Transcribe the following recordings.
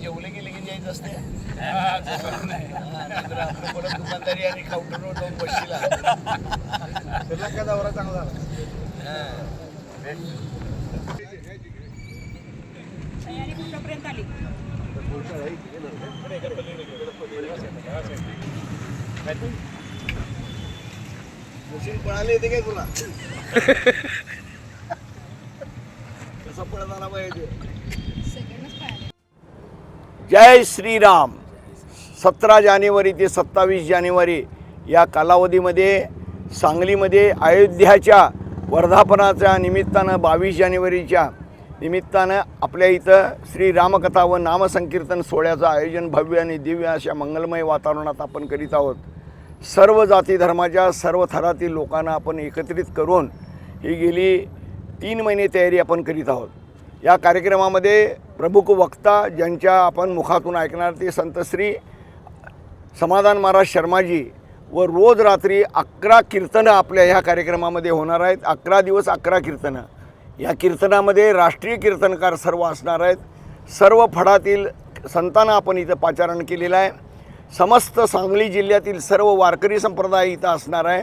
जेवले गेले की जायचं असते? हा, परत दुकानदारी आणि काउंटरवर जाऊन बसशीला. त्याला दौरा चांगला झाला. तयारी कुठपर्यंत आली? मशीन पळाली येते काय तुला? कसं पळत आला पाहिजे? जय श्रीराम. सतरा जानेवारी ते सत्तावीस जानेवारी या कालावधीमध्ये सांगलीमध्ये अयोध्याच्या वर्धापनाच्या निमित्तानं बावीस जानेवारीच्या निमित्तानं आपल्या इथं श्री रामकथा व नामसंकीर्तन सोहळ्याचं आयोजन भव्य आणि दिव्य अशा मंगलमय वातावरणात आपण करीत आहोत. सर्व जाती धर्माच्या सर्व थरातील लोकांना आपण एकत्रित करून ही गेली तीन महिने तयारी आपण करीत आहोत. या कार्यक्रमामध्ये प्रमुख वक्ता ज्यांच्या आपण मुखातून ऐकणार ते संत श्री समाधान महाराज शर्माजी व रोज रात्री अकरा कीर्तनं आपल्या ह्या कार्यक्रमामध्ये होणार आहेत. अकरा दिवस अकरा कीर्तनं. या कीर्तनामध्ये राष्ट्रीय कीर्तनकार सर्व असणार आहेत. सर्व फडातील संतांना आपण इथं पाचारण केलेलं आहे. समस्त सांगली जिल्ह्यातील सर्व वारकरी संप्रदाय इथं असणार आहे.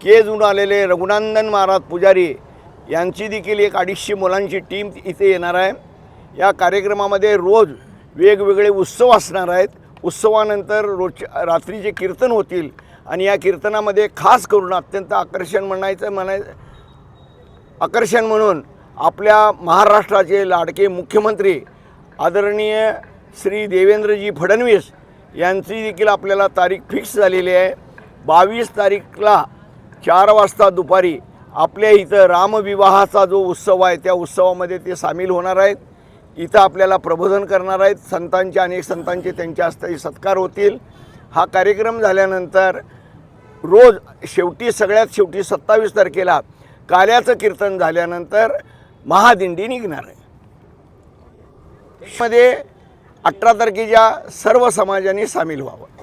केजून आलेले रघुनंदन महाराज पुजारी यांची देखील एक अडीचशे मुलांची टीम इथे येणार आहे. या कार्यक्रमामध्ये रोज वेगवेगळे उत्सव असणार आहेत. उत्सवानंतर रोज रात्रीचे कीर्तन होतील आणि या कीर्तनामध्ये खास करून अत्यंत आकर्षण म्हणायचं म्हणायचं आकर्षण म्हणून आपल्या महाराष्ट्राचे लाडके मुख्यमंत्री आदरणीय श्री देवेंद्रजी फडणवीस यांची देखील आपल्याला तारीख फिक्स झालेली आहे. बावीस तारीखला चार वाजता दुपारी आपल्या इथं रामविवाहाचा जो उत्सव आहे त्या उत्सवामध्ये ते सामील होणार आहेत. इथं आपल्याला प्रबोधन करणार आहेत. संतांचे अनेक संतांचे त्यांच्या हस्ते सत्कार होतील. हा कार्यक्रम झाल्यानंतर रोज शेवटी सगळ्यात शेवटी सत्तावीस तारखेला काल्याचं कीर्तन झाल्यानंतर महादिंडी निघणार आहे. मध्ये अठरा तारखेच्या सर्व समाजाने सामील व्हावं.